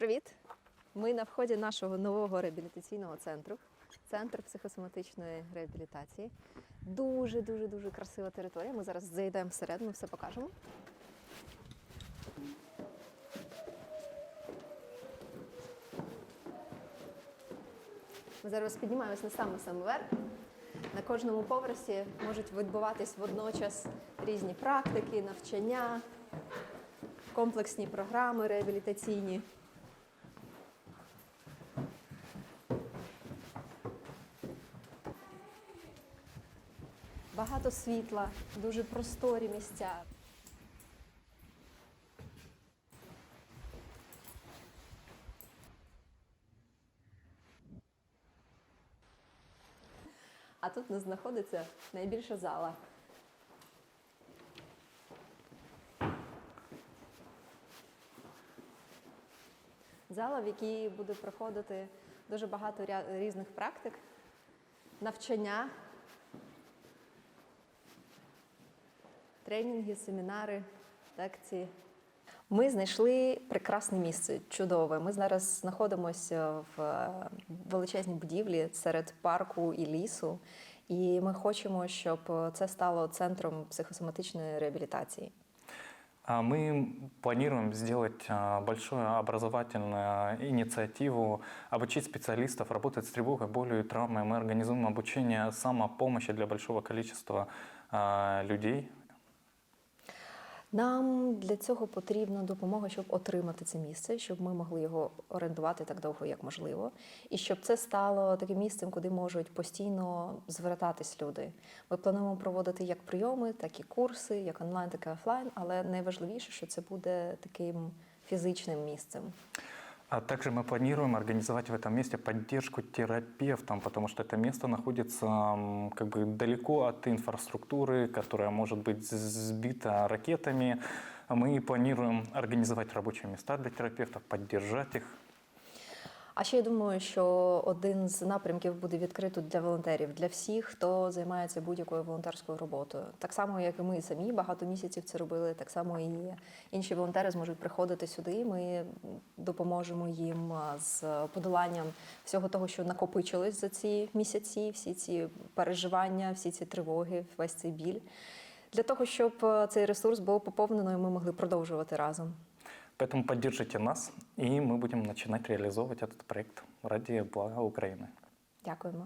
Привіт! Ми на вході нашого нового реабілітаційного центру. Центр психосоматичної реабілітації. Дуже дуже дуже красива територія. Ми зараз зайдемо всередину, все покажемо. Ми зараз піднімаємось на самий самий верх. На кожному поверсі можуть відбуватись водночас різні практики, навчання, комплексні програми реабілітаційні. Багато світла, дуже просторі місця. А тут нас знаходиться найбільша зала. Зала, в якій буде проходити дуже багато різних практик, навчання, тренінги, семінари, лекції. Ми знайшли прекрасне місце, чудове. Ми зараз знаходимося в е, величезній будівлі серед парку і лісу, і ми хочемо, щоб це стало центром психосоматичної реабілітації. Мы планируем сделать большую образовательную инициативу, обучить специалистов работать с тревогой, болью и травмой. Мы организуем обучение самопомощи для большого количества людей. Нам для цього потрібна допомога, щоб отримати це місце, щоб ми могли його орендувати так довго, як можливо, і щоб це стало таким місцем, куди можуть постійно звертатись люди. Ми плануємо проводити як прийоми, так і курси, як онлайн, так і офлайн, але найважливіше, що це буде таким фізичним місцем. А также мы планируем организовать в этом месте поддержку терапевтам, потому что это место находится м, как бы далеко от инфраструктуры, которая может быть с- сбита ракетами. Мы планируем организовать рабочие места для терапевтов, поддержать их. а ще я думаю, що один з напрямків буде відкрито для волонтерів, для всіх, хто займається будь-якою волонтерською роботою. Так само, як і ми самі багато місяців це робили, так само і інші волонтери зможуть приходити сюди. Ми допоможемо їм з подоланням всього того, що накопичилось за ці місяці, всі ці переживання, всі ці тривоги, весь цей біль. Для того, щоб цей ресурс був поповнено, і ми могли продовжувати разом. Поэтому поддержите нас, и мы будем начинать реализовывать этот проект ради блага Украины. Дякуємо.